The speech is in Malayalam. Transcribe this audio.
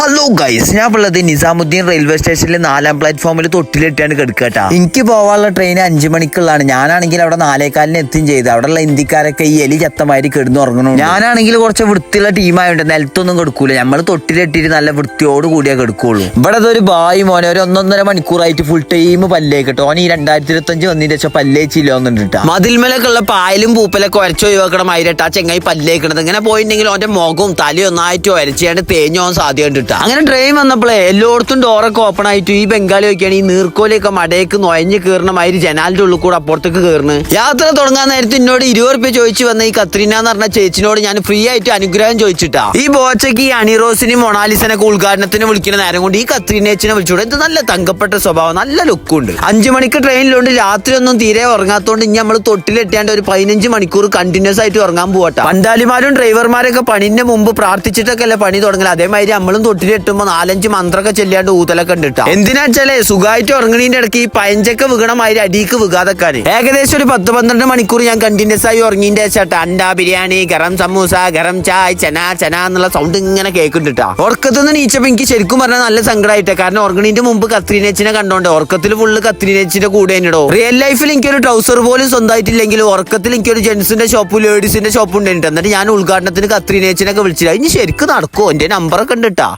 ഹലോ ഗൈസ് ഞാൻ ഉള്ളത് നിസാമുദ്ദീൻ റെയിൽവേ സ്റ്റേഷനിൽ നാലാം പ്ലാറ്റ്ഫോമിൽ തൊട്ടിലിട്ടാണ് കിടക്കട്ടാ. എനിക്ക് പോകാനുള്ള ട്രെയിൻ അഞ്ചു മണിക്കുള്ളതാണ്. ഞാനാണെങ്കിൽ അവിടെ നാലേക്കാലിന് എത്തും ചെയ്ത്. അവിടെയുള്ള ഇന്ത്യക്കാരൊക്കെ ഈ എലി ചത്തമാതിരി കിടന്നു ഉറങ്ങണു ഞാനാണെങ്കിൽ കുറച്ച് വൃത്തിയുള്ള ടീമായോണ്ട് നിലത്തൊന്നും കെടുക്കൂല. നമ്മൾ തൊട്ടിലിട്ടിട്ട് നല്ല വൃത്തിയോട് കൂടിയേ കെടുക്കുള്ളൂ. ഇവിടെ ഒരു ബായി മോനെ ഒരു ഒന്നൊന്നര മണിക്കൂറായിട്ട് ഫുൾ ടൈം പല്ലേ കിട്ടും ഓൻ ഈ രണ്ടായിരത്തി ഇരുപത്തി അഞ്ച് വന്നിട്ട് വെച്ചാൽ പല്ലേച്ചില്ല ഒന്നുണ്ട് മതിൽമലൊക്കെ ഉള്ള പായലും പൂപ്പലൊക്കെ ഒരച്ചു ഒഴിവാക്കണം മാതിരിട്ടാ ചെങ്ങായി പല്ലേക്കണത്. ഇങ്ങനെ പോയിട്ടുണ്ടെങ്കിൽ ഓന്റെ മുഖവും തലയും ഒന്നായിട്ട് ഒരച്ചാണ്ട് തേഞ്ഞോൻ സാധ്യത ഉണ്ട് ട്ടാ. അങ്ങനെ ട്രെയിൻ വന്നപ്പോഴേ എല്ലായിടത്തും ഡോറൊക്കെ ഓപ്പൺ ആയിട്ട് ഈ ബംഗാളി ഒക്കെയാണ് ഈ നീർക്കോലിയൊക്കെ മടയൊക്കെ നൊയഞ്ഞ് കയറുന്ന മാതിരി ജനാലിന്റെ ഉള്ളിൽ കൂടെ അപ്പുറത്തേക്ക് കയറുന്നു യാത്ര തുടങ്ങാൻ നേരത്തെ എന്നോട് ഇരുപത് റുപ്യ ചോദിച്ചു വന്ന ഈ കത്രീന എന്ന് പറഞ്ഞ ചേച്ചിനോട് ഞാൻ ഫ്രീ ആയിട്ട് അനുഗ്രഹം ചോദിച്ചിട്ടാ. ഈ ബോച്ചയ്ക്ക് ഈ അണിറോസിനെയും മൊണാലിസനൊക്കെ ഉദ്ഘാടനത്തിന് വിളിക്കുന്ന നേരം കൊണ്ട് ഈ കത്രീന ചേച്ചിനെ വിളിച്ചോട് ഇത് നല്ല തങ്കപ്പെട്ട സ്വഭാവം നല്ല ലുക്കുണ്ട് അഞ്ചു മണിക്ക് ട്രെയിനിലുണ്ട് രാത്രി ഒന്നും തീരെ ഉറങ്ങാത്തോണ്ട് ഇനി നമ്മൾ തൊട്ടിലെത്തിയാണ്ട് ഒരു പതിനഞ്ച് മണിക്കൂർ കണ്ടിന്യൂസ് ആയിട്ട് ഉറങ്ങാൻ പോകട്ടെ പണ്ടാലിമാരും ഡ്രൈവർമാരൊക്കെ പണിന്റെ മുമ്പ് പ്രാർത്ഥിച്ചിട്ടൊക്കെ അല്ലേ പണി തുടങ്ങല. അതേമാതിരി നമ്മളും തൊട്ടിലെട്ടുമ്പോ നാലഞ്ച് മന്ത്രമൊക്കെ ചെല്ലാണ്ട് ഊതലൊക്കെ ഉണ്ട് ട്ടോ. എന്തിനാ വെച്ചാലേ സുഖമായിട്ട് ഉറങ്ങണീന്റെ ഇടയ്ക്ക് ഈ പയഞ്ചൊക്കെ അടിക്ക് വികാതെക്കാന്. ഏകദേശം ഒരു പത്ത് പന്ത്രണ്ട് മണിക്കൂർ ഞാൻ കണ്ടിന്യൂസ് ആയി ഉറങ്ങിന്റെ ചേട്ടാ അണ്ട ബിരിയാണി ഗരം സമൂസ ഗരം ചായ് ചന ചന എന്നുള്ള സൗണ്ട് ഇങ്ങനെ കേൾക്കുന്നുണ്ടാ ഉറക്കത്തുനിന്ന് നീച്ചപ്പോ എനിക്ക് ശരിക്കും പറഞ്ഞാൽ നല്ല സങ്കടമായിട്ട് കാരണം ഉറങ്ങണീന്റെ മുമ്പ് കത്രീനേച്ചിനെ കണ്ടോണ്ട് ഉറക്കത്തിൽ ഫുള്ള് കത്രീനേച്ചിന്റെ കൂടെ തന്നെടോ റിയൽ ലൈഫിൽ എനിക്കൊരു ട്രൗസർ പോലും സ്വന്തമായിട്ടില്ലെങ്കിലും ഉറക്കത്തിൽ എനിക്കൊരു ജെൻസിന്റെ ഷോപ്പ് ലേഡീസിന്റെ ഷോപ്പ് ഉണ്ട് എന്നിട്ട് ഞാൻ ഉദ്ഘാടനത്തിന് കത്രീനേച്ചിനൊക്കെ വിളിച്ചില്ല. ഇനി ശരിക്കും നടക്കുമോ എന്റെ നമ്പറൊക്കെ ഉണ്ട് ട്ടാ.